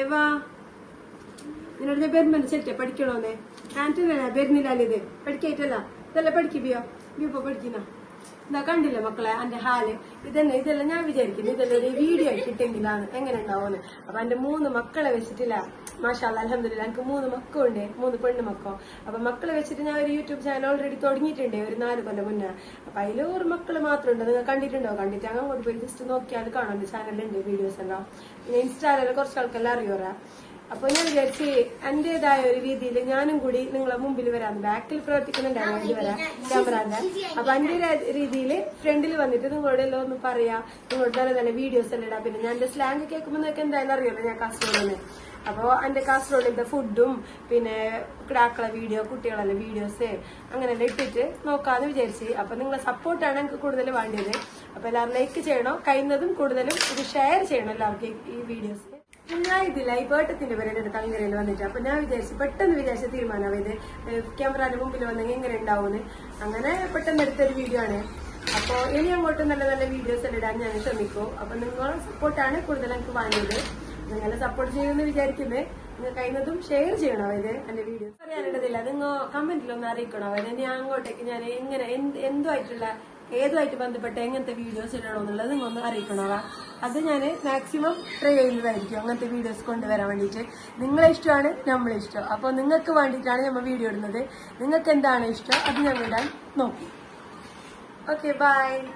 ഏവാ? നിന്നോട് വരുമ്പോ സെറ്റ് പഠിക്കണോന്നേ? ആന്റണിയാ വരുന്നില്ലല്ലോ ഇത് പഠിക്കായിട്ടല്ല. ഇതല്ല പഠിക്കിപ്പിയോ നീ ഇപ്പൊ പഠിക്കുന്ന ഇതാ കണ്ടില്ലേ മക്കളെ അന്റെ ഹാൽ? ഇതന്നെ ഇതെല്ലാം ഞാൻ വിചാരിക്കുന്നു. ഇതെല്ലാം ഒരു വീഡിയോ കിട്ടെങ്കിലാണ് എങ്ങനെ ഉണ്ടാവുമെന്ന്. അപ്പൊ എന്റെ മൂന്ന് മക്കളെ വെച്ചിട്ടില്ല. മാഷാല്ല അലഹമില്ല എനിക്ക് മൂന്ന് മക്കളുണ്ട് മൂന്ന് പെണ്ണ് മക്കളോ അപ്പൊ മക്കളെ വെച്ചിട്ട് ഞാൻ ഒരു യൂട്യൂബ് ചാനൽ ഓൾറെഡി തുടങ്ങിയിട്ടുണ്ട് ഒരു നാല് കൊല്ലം മുന്നേ. അപ്പൊ അതിൽ ഒരു മക്കൾ മാത്രമുണ്ട് നിങ്ങൾ കണ്ടിട്ടുണ്ടോ? കണ്ടിട്ട് അങ്ങോട്ട് പോയി ജസ്റ്റ് നോക്കിയാൽ കാണാം. ചാനലുണ്ട് വീഡിയോസ് എല്ലാം. പിന്നെ ഇൻസ്റ്റാഗ്രാമിൽ കുറച്ച് ആൾക്കെല്ലാം അറിയോറാ അപ്പൊ ഞാൻ വിചാരിച്ച് എന്റേതായ ഒരു രീതിയിൽ ഞാനും കൂടി നിങ്ങളെ മുമ്പിൽ വരാം. ബാക്കിൽ പ്രവർത്തിക്കുന്നുണ്ടാവും വരാം ക്യാമറാന്റെ അപ്പൊ എന്റെ രീതിയിൽ ഫ്രണ്ടിൽ വന്നിട്ട് നിങ്ങളോട് എല്ലാം ഒന്ന് പറയാ. നിങ്ങളോട് നല്ല നല്ല വീഡിയോസ് എല്ലാം ഇടാം. പിന്നെ ഞാൻ എന്റെ സ്ലാങ് കേൾക്കുമ്പോൾ നിങ്ങൾക്ക് എന്തായാലും അറിയാലോ ഞാൻ കാസർഗോഡിന് അപ്പോ എന്റെ കാസർഗോഡിന്റെ ഫുഡും പിന്നെ കിടാക്കളെ വീഡിയോ കുട്ടികളെ വീഡിയോസ് അങ്ങനെല്ലാം ഇട്ടിട്ട് നോക്കാന്ന് വിചാരിച്ച്. അപ്പൊ നിങ്ങളെ സപ്പോർട്ടാണ് എനിക്ക് കൂടുതൽ വേണ്ടത് അപ്പൊ എല്ലാവരും ലൈക്ക് ചെയ്യണം? കഴിയുന്നതും കൂടുതലും ഇത് ഷെയർ ചെയ്യണം എല്ലാവർക്കും ഈ വീഡിയോസ് ഞാൻ ഇതില്ല ഈ പേട്ടത്തിന്റെ പേര് എന്റെ അങ്ങനെ വന്നിട്ട്. അപ്പൊ ഞാൻ വിചാരിച്ചു പെട്ടെന്ന് വിചാരിച്ച തീരുമാനം ഇത് ക്യാമറയുടെ മുമ്പിൽ വന്നെങ്കിൽ എങ്ങനെ ഉണ്ടാവുമെന്ന്. അങ്ങനെ പെട്ടെന്ന് എടുത്തൊരു വീഡിയോ ആണ്. അപ്പൊ ഇനി അങ്ങോട്ട് നല്ല നല്ല വീഡിയോസ് എല്ലാം ഇടാൻ ഞാൻ ശ്രമിക്കും. അപ്പൊ നിങ്ങളെ സപ്പോർട്ടാണ് കൂടുതൽ എനിക്ക് വാങ്ങിയത് നിങ്ങളെ സപ്പോർട്ട് ചെയ്യുമെന്ന് വിചാരിക്കുന്നത് നിങ്ങൾ കഴിയുന്നതും ഷെയർ ചെയ്യണം ഇത് എന്റെ വീഡിയോസ് പറയാനുള്ളതില്ല നിങ്ങൾ കമന്റിലൊന്ന് അറിയിക്കണോ. അവർ ഞാൻ അങ്ങോട്ടേക്ക് ഞാൻ എങ്ങനെ എന്ത് എന്തുമായിട്ടുള്ള ഏതുമായിട്ട് ബന്ധപ്പെട്ട എങ്ങനത്തെ വീഡിയോസ് ഇടണമെന്നുള്ളത് നിങ്ങൾ ഒന്ന് അറിയിക്കണോ? അത് ഞാൻ മാക്സിമം ട്രൈ ചെയ്യുന്നതായിരിക്കും അങ്ങനത്തെ വീഡിയോസ് കൊണ്ടുവരാൻ വേണ്ടിയിട്ട്. നിങ്ങളെ ഇഷ്ടമാണ് നമ്മളെ ഇഷ്ടം. അപ്പോൾ നിങ്ങൾക്ക് വേണ്ടിയിട്ടാണ് നമ്മൾ വീഡിയോ ഇടുന്നത്. നിങ്ങൾക്ക് എന്താണ് ഇഷ്ടം? അത് ഞങ്ങൾ ഇടാൻ നോക്കി. Okay bye